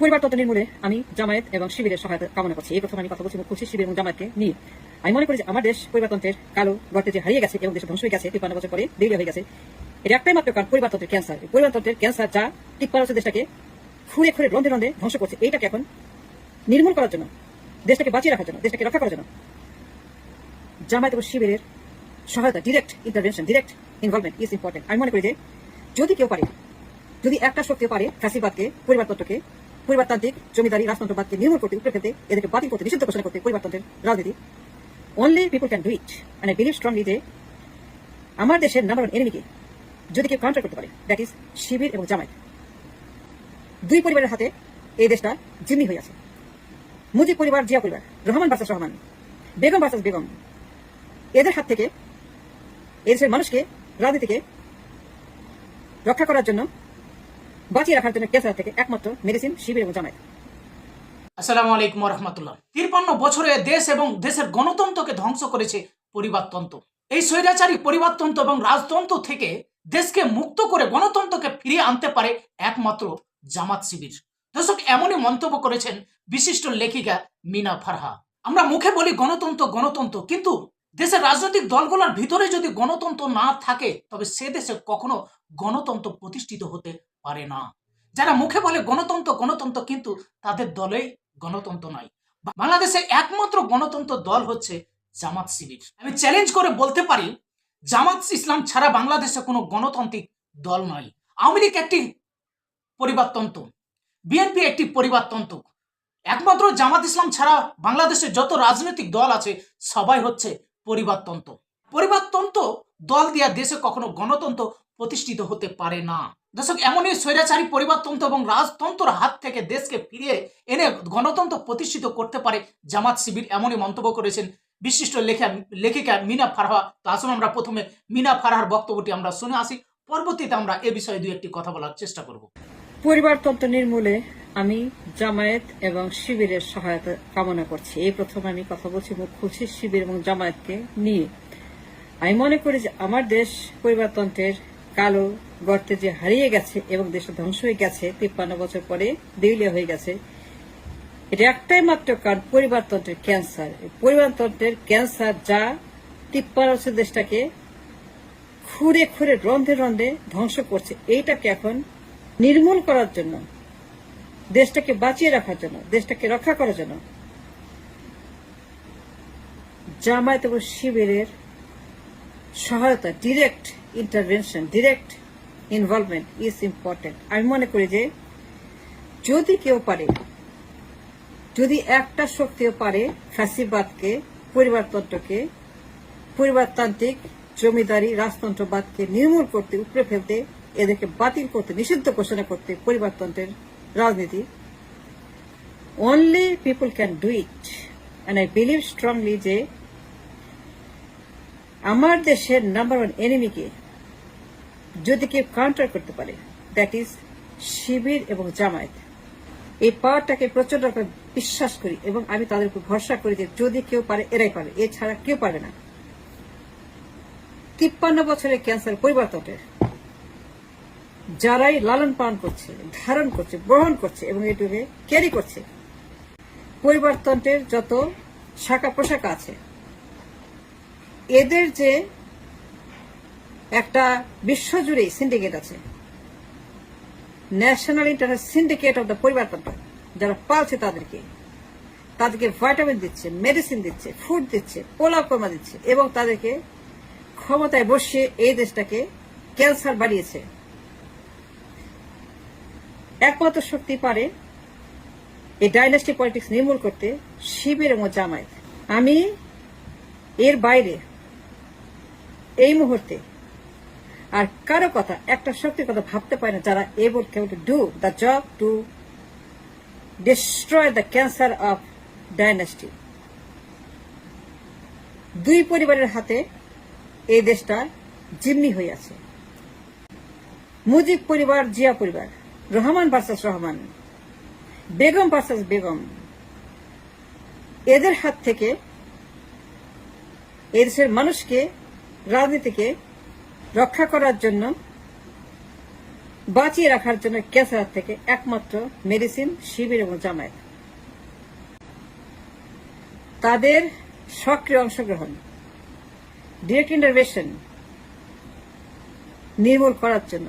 পরিবারতন্ত্র নির্মূলে আমি জামায়াত এবং শিবিরের সহায়তা কামনা করছি। এই প্রথম আমি কথা বলছি খুলছি শিবির এবং জামায়াতকে নিয়ে। আমি মনে করি যে আমার দেশ পরিবারতন্ত্রের কালো গর্তে যে হারিয়ে গেছে এবং দেশ ধ্বংস হয়ে গেছে, তিপ্পান্ন বছর পরে দেরিয়া হয়ে গেছে। এটা একটাই মাত্র কারণ পরিবারতন্ত্রের ক্যান্সার পরিবারতন্ত্রের ক্যান্সার যা তিপ্পান্ন বছর দেশটাকে খুঁড়ে খুঁড়ে রন্ধে রন্ধে ধ্বংস করছে, এইটাকে এখন নির্মূল করার জন্য, দেশটাকে বাঁচিয়ে রাখার জন্য, দেশটাকে রক্ষা করার জন্য জামায়াত এবং শিবিরের সহায়তা direct intervention direct involvement is important আমি মনে করি যে যদি কেউ পারে, যদি একটা শক্তিও পারে, ফ্যাসিবাদকে পরিবারতন্ত্রকে পরিবারতান্ত্রিক জমিদারি, রাজতন্ত্রবাদকে নির্মূল করতে উপরে ফেলতে এদেরকে বাতিল করতে, নিষিদ্ধ ঘোষণা করতে পরিবারতন্ত্রের রাজনীতি। Only people can do it I believe strongly যে আমার দেশের নাম্বার ওয়ান এনিমিকে যদি কেউ কাউন্টার করতে পারে দ্যাট ইজ শিবির এবং জামায়াত। দুই পরিবারের হাতে এই দেশটা জিম্মি হয়ে আছে। মুজিব পরিবার, জিয়া পরিবার, রহমান বাসাস রহমান, বেগম বাসাস বেগম, এদের হাত থেকে এদেশের মানুষকে, রাজনীতিকে রক্ষা করার জন্য বাঁচিয়ে রাখার জন্য ক্যান্সার থেকে একমাত্র মেডিসিন শিবির এবং জামায়াত। আসসালামু আলাইকুম রহমতুল্লাহ। তিরপান্ন বছরে দেশ এবং দেশের গণতন্ত্রকে ধ্বংস করেছে পরিবারতন্ত্র। এই স্বৈরাচারী পরিবারতন্ত্র এবং রাজতন্ত্র থেকে দেশকে মুক্ত করে গণতন্ত্রকে ফিরিয়ে আনতে পারে একমাত্র জামাত শিবির। দর্শক, এমনই মন্তব্য করেছেন বিশিষ্ট লেখিকা মিনা ফারহা। আমরা মুখে বলি গণতন্ত্র গণতন্ত্র, কিন্তু দেশের রাজনৈতিক দলগুলোর ভিতরে যদি গণতন্ত্র না থাকে, তবে সে দেশে কখনো গণতন্ত্র প্রতিষ্ঠিত হতে পারে না। যারা মুখে বলে গণতন্ত্র গণতন্ত্র কিন্তু তাদের দলেই গণতন্ত্র নয়। বাংলাদেশে একমাত্র গণতন্ত্র দল হচ্ছে জামাত শিবির। আমি চ্যালেঞ্জ করে বলতে পারি, জামাত ইসলাম ছাড়া বাংলাদেশে কোনো গণতান্ত্রিক দল নয়। আওয়ামী লীগ একটি পরিবারতন্ত্র বিএনপি একটি পরিবারতন্ত্র। একমাত্র জামাত ইসলাম ছাড়া বাংলাদেশে যত রাজনৈতিক দল আছে, সবাই হচ্ছে পরিবারতন্ত্র। পরিবারতন্ত্র দল দিয়া দেশে কখনো গণতন্ত্র প্রতিষ্ঠিত হতে পারে না। দর্শক, এমনই স্বৈরাচারী পরিবারতন্ত্র এবং রাজতন্ত্রের হাত থেকে দেশকে ফিরিয়ে এনে গণতন্ত্র প্রতিষ্ঠিত করতে পারে জামাত শিবির, এমনই মন্তব্য করেছেন বিশিষ্ট লেখা, লেখিকা মিনা ফারহা। তো আসুন আমরা প্রথমে মিনা ফারহার বক্তব্যটি আমরা শুনে আসি। পরবর্তীতে আমরা এ বিষয়ে দুই একটি কথা বলার চেষ্টা করব। পরিবারতন্ত্র নির্মূলে আমি জামায়াত এবং শিবিরের সহায়তা কামনা করছি। এই প্রথম আমি কথা বলছি মুখ খুলছি শিবির এবং জামায়াতকে নিয়ে। আমি মনে করি যে আমার দেশ পরিবারতন্ত্রের কালো গর্তে যে হারিয়ে গেছে এবং দেশে ধ্বংস হয়ে গেছে, তিপ্পান্ন বছর পরে দেউলিয়া হয়ে গেছে। এটা একটাই মাত্র কারণ পরিবারতন্ত্রের ক্যান্সার। পরিবারতন্ত্রের ক্যান্সার যা তিপ্পান্ন বছর দেশটাকে খুঁড়ে খুঁড়ে, রন্ধে রন্ধে ধ্বংস করছে, এইটাকে এখন নির্মূল করার জন্য, দেশটাকে বাঁচিয়ে রাখার জন্য, দেশটাকে রক্ষা করার জন্য জামায়াত এবং শিবিরের সহায়তা direct intervention direct involvement is important আমি মনে করি যে যদি কেউ পারে, যদি একটা শক্তিও পারে ফ্যাসিবাদকে পরিবারতন্ত্রকে, পরিবারতান্ত্রিক জমিদারি, রাজতন্ত্রবাদকে নির্মূল করতে, উপড়ে ফেলতে, এদেরকে বাতিল করতে, নিষিদ্ধ ঘোষণা করতে পরিবারতন্ত্রের রাজনীতি only people can do it and I believe strongly যে আমার দেশের নাম্বার ওয়ান এনিমিকে যদি কেউ কাউন্টার করতে পারে দ্যাট ইজ শিবির এবং জামায়াত। এই পাওয়ারটাকে প্রচণ্ড বিশ্বাস করি এবং আমি তাদের উপর ভরসা করি যে যদি কেউ পারে, এরাই পারে এছাড়া কেউ পারে না। তিপ্পান্ন বছরের ক্যান্সার পরিবর্তনের যারাই লালন পালন করছে, ধারণ করছে, গ্রহণ করছে এবং এটুকে ক্যারি করছে পরিবারতন্ত্রের যত শাখা পোশাকা আছে এদের যে একটা বিশ্বজুড়ে সিন্ডিকেট আছে national international syndicate of the পরিবারতন্ত্র যারা পালছে তাদেরকে তাদেরকে ভাইটামিন দিচ্ছে মেডিসিন দিচ্ছে ফুড দিচ্ছে পোলাও কমা দিচ্ছে, এবং তাদেরকে ক্ষমতায় বসিয়ে এই দেশটাকে ক্যান্সার বাড়িয়েছে একমাত্র শক্তি পারে এই ডাইনাস্টি পলিটিক্স নির্মূল করতে শিবির এবং জামায়াত। আমি এর বাইরে এই মুহূর্তে আর কারও কথা, একটা শক্তির কথা ভাবতে পারে না যারা এবল কেউ to do the job to destroy the cancer of dynasty দুই পরিবারের হাতে এই দেশটা জিম্মি হয়ে আছে। মুজিব পরিবার, জিয়া পরিবার, রহমান ভার্সাস রহমান, বেগম ভার্সাস বেগম, এদের হাত থেকে এদেশের মানুষকে রাজনীতিকে রক্ষা করার জন্য, বাঁচিয়ে রাখার জন্য ক্যাসার থেকে একমাত্র মেডিসিন শিবির এবং জামায়াত। তাদের সক্রিয় অংশগ্রহণ, ডিরেক্ট ইন্টারভেশন নির্মূল করার জন্য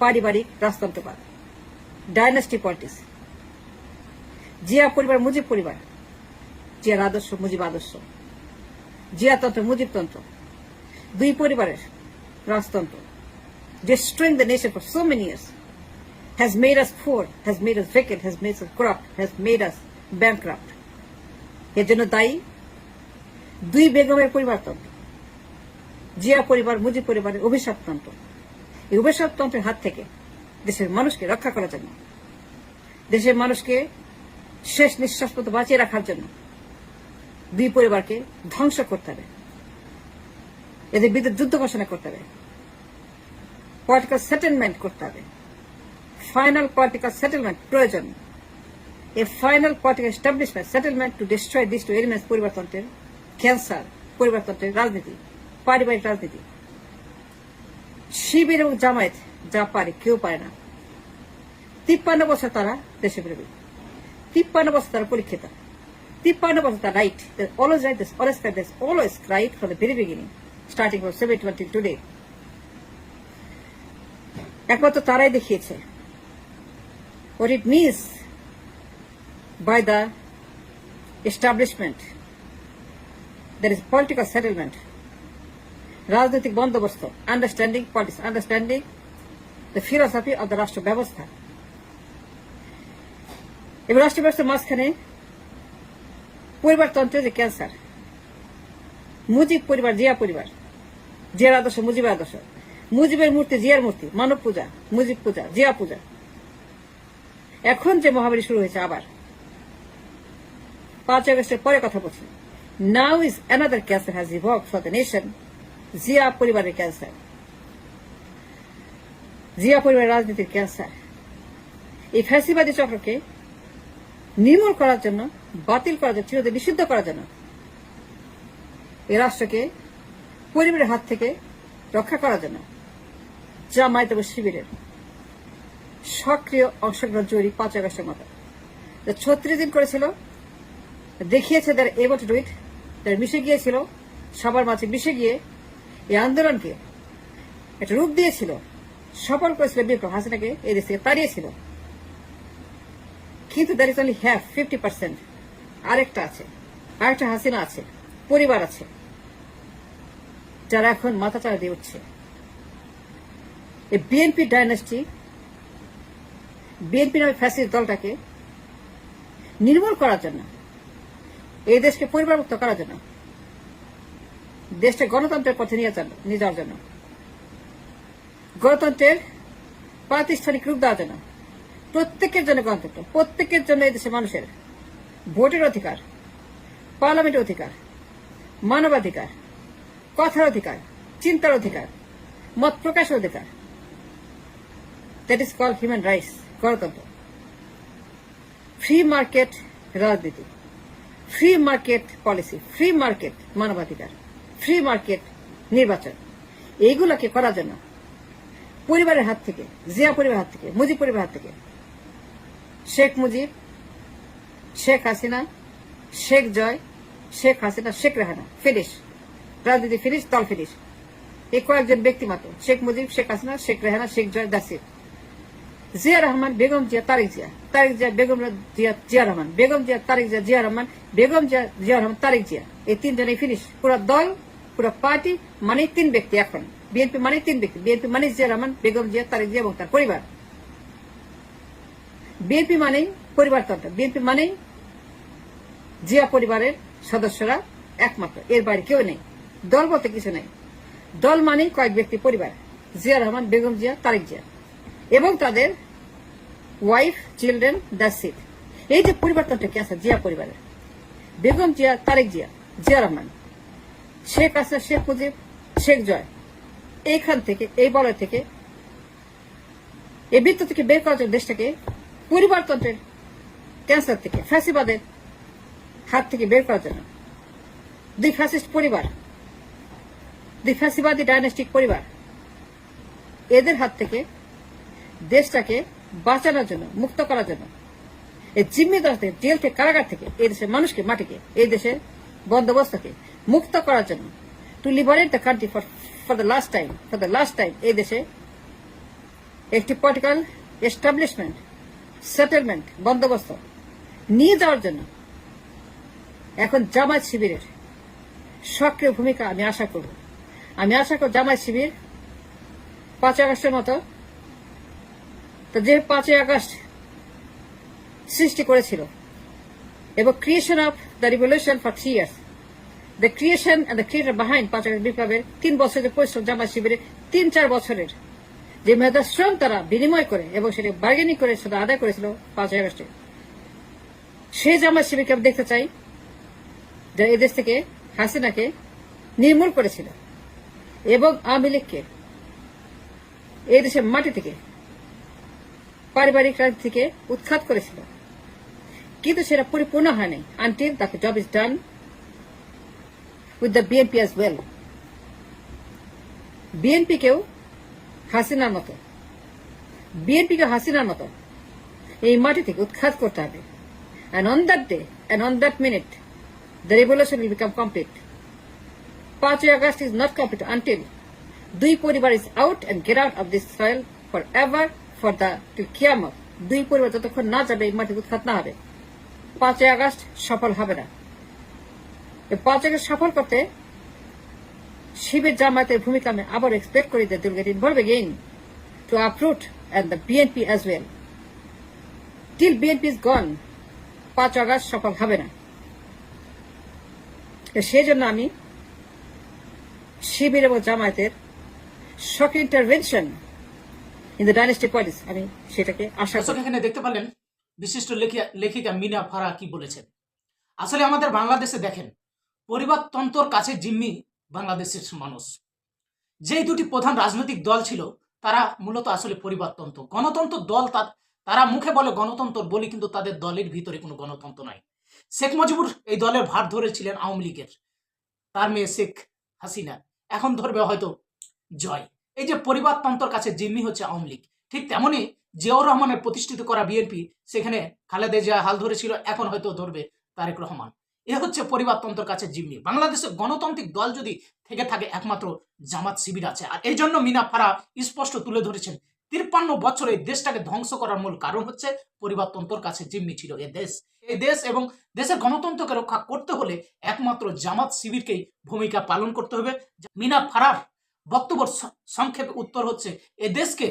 পারিবারিক রাজতন্ত্রবাদ, ডাইনাস্টি পলিটিক্স, জিয়া পরিবার মুজিব পরিবার জিয়ার আদর্শ মুজিব আদর্শ জিয়াতন্ত্র মুজিবতন্ত্র দুই পরিবারের রাজতন্ত্র destroying the nation for so many years has made us poor, has made us wicked, has made us corrupt, has made us bankrupt. এর জন্য দায়ী দুই বেগমের পরিবারতন্ত্র জিয়া পরিবার মুজিব পরিবারের অভিশাপতন্ত্র এই অভিশাপতন্ত্রের হাত থেকে দেশের মানুষকে রক্ষা করার জন্য দেশের মানুষকে শেষ নিঃশ্বাস পর্যন্ত বাঁচিয়ে রাখার জন্য দুই পরিবারকে ধ্বংস করতে হবে এদের বিরুদ্ধে যুদ্ধ ঘোষণা করতে হবে। পলিটিক্যাল সেটেলমেন্ট করতে হবে। ফাইনাল পলিটিক্যাল সেটেলমেন্ট প্রয়োজন। A final political establishment settlement to destroy this two elements পরিবারতন্ত্রের cancer পরিবারতন্ত্রের রাজনীতি, পারিবারিক রাজনীতি। শিবির এবং জামায়াত যা পারে, কেউ পারে না। তিপ্পান্ন বছর তারা দেশে বিরোধী তিপ্পান্ন বছর তারা পরীক্ষিত। তিপ্পান্ন বছর তারা right always right always always right for the very beginning starting from seven twenty today একমাত্র তারাই দেখিয়েছে। What it means by the establishment, there is political settlement, রাজনৈতিক বন্দোবস্ত understanding politics understanding the philosophy of the রাষ্ট্র ব্যবস্থা এবং রাষ্ট্র ব্যবস্থার মাঝখানে পরিবারতন্ত্রের যে ক্যান্সার মুজিব পরিবার, জিয়া পরিবার জিয়ার আদর্শ, মুজিবের আদর্শ। মুজিবের মূর্তি, জিয়ার মূর্তি, মানব পূজা, মুজিব পূজা, জিয়া পূজা। এখন যে মহামারী শুরু হয়েছে আবার। পাঁচ আগস্টের পরে কথা বলছি। Now is another cancer has evolve for the nation Zia পরিবারের ক্যান্সার জিয়া পরিবারের রাজনীতির ক্যান্সার এই ফ্যাসিবাদী চক্রকে নির্মূল করার জন্য, বাতিল করার জন্য, চিরদিন নিষিদ্ধ করার জন্য এ রাষ্ট্রকে পরিবারের হাত থেকে রক্ষা করার জন্য জামায়াত এবং শিবিরের সক্রিয় অংশগ্রহণ জরুরি পাঁচ আগস্টের মতো। ছত্রিশ দিন করেছিল। দেখিয়েছে তার এবল টু ডুইট তার মিশে গিয়েছিল, সবার মাঝে মিশে গিয়ে এই আন্দোলনকে একটা রূপ দিয়েছিল, সফল করেছিল বিপ্লব হাসিনাকে এই দেশ থেকে তাড়িয়েছিল। কিন্তু there is only have fifty percent আরেকটা আছে, আরেকটা হাসিনা আছে, পরিবার আছে। যারা এখন মাথা চাড়া দিয়ে উঠছে। এই বিএনপি ডাইনাস্টি বিএনপি নামে ফ্যাসিস্ট দলটাকে নির্মূল করার জন্য, এই দেশকে পরিবারমুক্ত করার জন্য দেশটা গণতন্ত্রের পথে নিয়ে নিয়ে যাওয়ার জন্য, গণতন্ত্রের প্রাতিষ্ঠানিক রূপ দেওয়ার জন্য, প্রত্যেকের জন্য গণতন্ত্র, প্রত্যেকের জন্য এই দেশের মানুষের ভোটের অধিকার, পার্লামেন্টের অধিকার, মানবাধিকার কথার অধিকার, চিন্তার অধিকার, মত প্রকাশের অধিকার। That is call human rights গণতন্ত্র। ফ্রি মার্কেট রাজনীতি free market policy free market মানবাধিকার ফ্রি মার্কেট নির্বাচন। এইগুলোকে করার জন্য পরিবারের হাত থেকে, জিয়া পরিবারের হাত থেকে, মুজিব পরিবারের হাত থেকে, শেখ মুজিব, শেখ হাসিনা, শেখ জয়, শেখ হাসিনা, শেখ রেহানা, ফিনিশ। রাজনীতি ফিনিশ দল ফিনিশ এই কয়েকজন ব্যক্তি মাত্র, শেখ মুজিব, শেখ হাসিনা, শেখ রেহানা, শেখ জয় দাসির জিয়া রহমান, বেগম জিয়া, তারিক জিয়া। তারিক জিয়া, বেগম জিয়া জিয়া রহমান। বেগম জিয়া, তারিক জিয়া জিয়া রহমান। বেগম জিয়া জিয়া রহমান, তারিক জিয়া। এই তিনজনেই ফিনিশ পুরো দল, পুরো পার্টি মানে তিন ব্যক্তি এখন। বিএনপি মানে তিন ব্যক্তি। বিএনপি মানে জিয়া রহমান, বেগম জিয়া, তারেক জিয়া এবং তার পরিবার। বিএনপি মানেই পরিবারতন্ত্র। বিএনপি মানেই জিয়া পরিবারের সদস্যরা একমাত্র। এর বাইরে কেউ নেই। দল বলতে কিছু নেই। দল মানেই কয়েক ব্যক্তি পরিবার জিয়া রহমান, বেগম জিয়া, তারেক জিয়া। এবং তাদের ওয়াইফ চিলড্রেন ইট এই যে পরিবর্তনটা কি আছে? জিয়া পরিবারের। বেগম জিয়া, তারেক জিয়া জিয়া রহমান। শেখ হাসিনা শেখ মুজিব, শেখ জয়। এইখান থেকে, এই বলয় থেকে, এই বৃত্ত থেকে বের করার জন্য দেশটাকে পরিবারতন্ত্রের ক্যান্সার থেকে, ফ্যাসিবাদের হাত থেকে বের করার জন্য। দুই ফ্যাসিস্ট পরিবার। ফ্যাসিবাদী ডাইনাস্টিক পরিবার। এদের হাত থেকে দেশটাকে বাঁচানোর জন্য, মুক্ত করার জন্য, এই জিম্মিদারদের জেল থেকে, কারাগার থেকে, এই দেশের মানুষকে, মাটিকে, এই দেশের বন্দোবস্তকে মুক্ত করার জন্য to liberate the country for for the last time for the last time এই দেশে একটি পলিটিক্যাল এস্টাবলিশমেন্ট সেটেলমেন্ট বন্দোবস্ত নিয়ে যাওয়ার জন্য এখন জামায়াত শিবিরের সক্রিয় ভূমিকা আমি আশা করব। আমি আশা করব জামাই শিবির, পাঁচ আগস্টের মতো। তো যে পাঁচই আগস্ট সৃষ্টি করেছিল, এবং creation of the revolution for three years the creation and the creator behind পাঁচ আগস্ট বিপ্লবের তিন বছরের পরিশ্রম জামায়াত শিবিরের তিন চার বছরের যে মেধা শ্রম তারা বিনিময় করে এবং সেটা বার্গেনিং করে, সেটা আদায় করেছিল পাঁচই আগস্টে। সেই জামায়াত শিবিরকে আমি দেখতে চাই, যা এদেশ থেকে হাসিনাকে নির্মূল করেছিল। এবং আওয়ামী লীগকে এই দেশের মাটি থেকে, পারিবারিক রাজনীতি থেকে উৎখাত করেছিল। কিন্তু সেটা পরিপূর্ণ হয়নি আনটিল তাকে job is done with the BNP as well বিএনপিকেও হাসিনার মতো বিএনপিকে হাসিনার মতো এই মাটি থেকে উৎখাত করতে হবে। And on that day and on that minute the revolution will become complete 5 August is not complete until দুই পরিবার is out and get out of this soil forever for the till কিয়ামত দুই পরিবার যতক্ষণ না যাবে, এই মাটি উৎখাত না হবে। পাঁচই আগস্ট সফল হবে না। পাঁচ আগস্ট সফল করতে শিবির জামায়াতের ভূমিকা আমি আবার এক্সপেক্ট করি the দুর্গেট involve again to uproot and the BNP as well till BNP is gone পাঁচ আগস্ট সফল হবে না। সেজন্য আমি শিবির এবং জামায়াতের shock intervention in the dynasty politics আমি সেটাকে আশা এখানে দেখতে পারলেন, বিশিষ্ট লেখিকা- মিনা ফারা কি বলেছেন। আসলে আমাদের বাংলাদেশে দেখেন পরিবারতন্ত্রর কাছে জিম্মি বাংলাদেশের মানুষ। যেই দুটি প্রধান রাজনৈতিক দল ছিল, তারা মূলত আসলে পরিবারতন্ত্র গণতন্ত্র দল তারা মুখে বলে গণতন্ত্র বলি, কিন্তু তাদের দলের ভিতরে কোনো গণতন্ত্র নাই। শেখ মুজিবুর এই দলের ভার ধরেছিলেন আওয়ামী লীগের। তার মেয়ে শেখ হাসিনা। এখন ধরবে হয়তো জয়। এই যে পরিবারতন্ত্রের কাছে জিম্মি হচ্ছে আওয়ামী লীগ, ঠিক তেমনি জিয়াউর রহমানের প্রতিষ্ঠিত করা বিএনপি, সেখানে খালেদা জিয়া হাল ধরেছিল, এখন হয়তো ধরবে তারেক রহমান। এ হচ্ছে পরিবারতন্ত্রের কাছে জিম্মি। বাংলাদেশের গণতান্ত্রিক দল যদি থেকে থাকে, একমাত্র জামাত শিবির আছে। আর এই জন্য মিনা ফারা স্পষ্ট তুলে ধরেছেন তিপ্পান্ন বছর এই দেশটাকে ধ্বংস করার মূল কারণ হচ্ছে পরিবারতন্ত্রর কাছে জিম্মি ছিল এ দেশ। এই দেশ এবং দেশের গণতন্ত্রকে রক্ষা করতে হলে একমাত্র জামাত শিবিরকেই ভূমিকা পালন করতে হবে। মিনা ফারার বক্তব্য সংক্ষেপে উত্তর হচ্ছে, এ দেশকে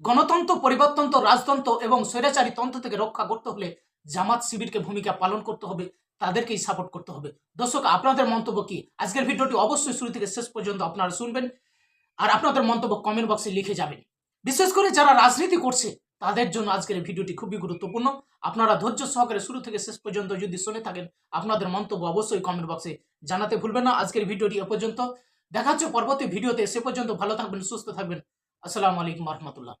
গণতন্ত্র, পরিবারতন্ত্র, রাজতন্ত্র এবং স্বৈরাচারী তন্ত্র থেকে রক্ষা করতে হলে জামাত শিবিরকে ভূমিকা পালন করতে হবে, তাদেরকেই সাপোর্ট করতে হবে। দর্শক, আপনাদের মন্তব্য কি? আজকের ভিডিওটি অবশ্যই শুরু থেকে শেষ পর্যন্ত আপনারা শুনবেন। আর আপনাদের মন্তব্য কমেন্ট বক্সে লিখে যাবেন। বিশেষ করে যারা রাজনীতি করছে, তাদের জন্য আজকের ভিডিওটি খুবই গুরুত্বপূর্ণ। আপনারা ধৈর্য সহকারে শুরু থেকে শেষ পর্যন্ত যদি শুনে থাকেন, আপনাদের মন্তব্য অবশ্যই কমেন্ট বক্সে জানাতে ভুলবেন না। আজকের ভিডিওটি এ পর্যন্ত। দেখা হচ্ছে পরবর্তী ভিডিওতে। সে পর্যন্ত ভালো থাকবেন, সুস্থ থাকবেন। আসসালামু আলাইকুম রহমতুল্লাহ।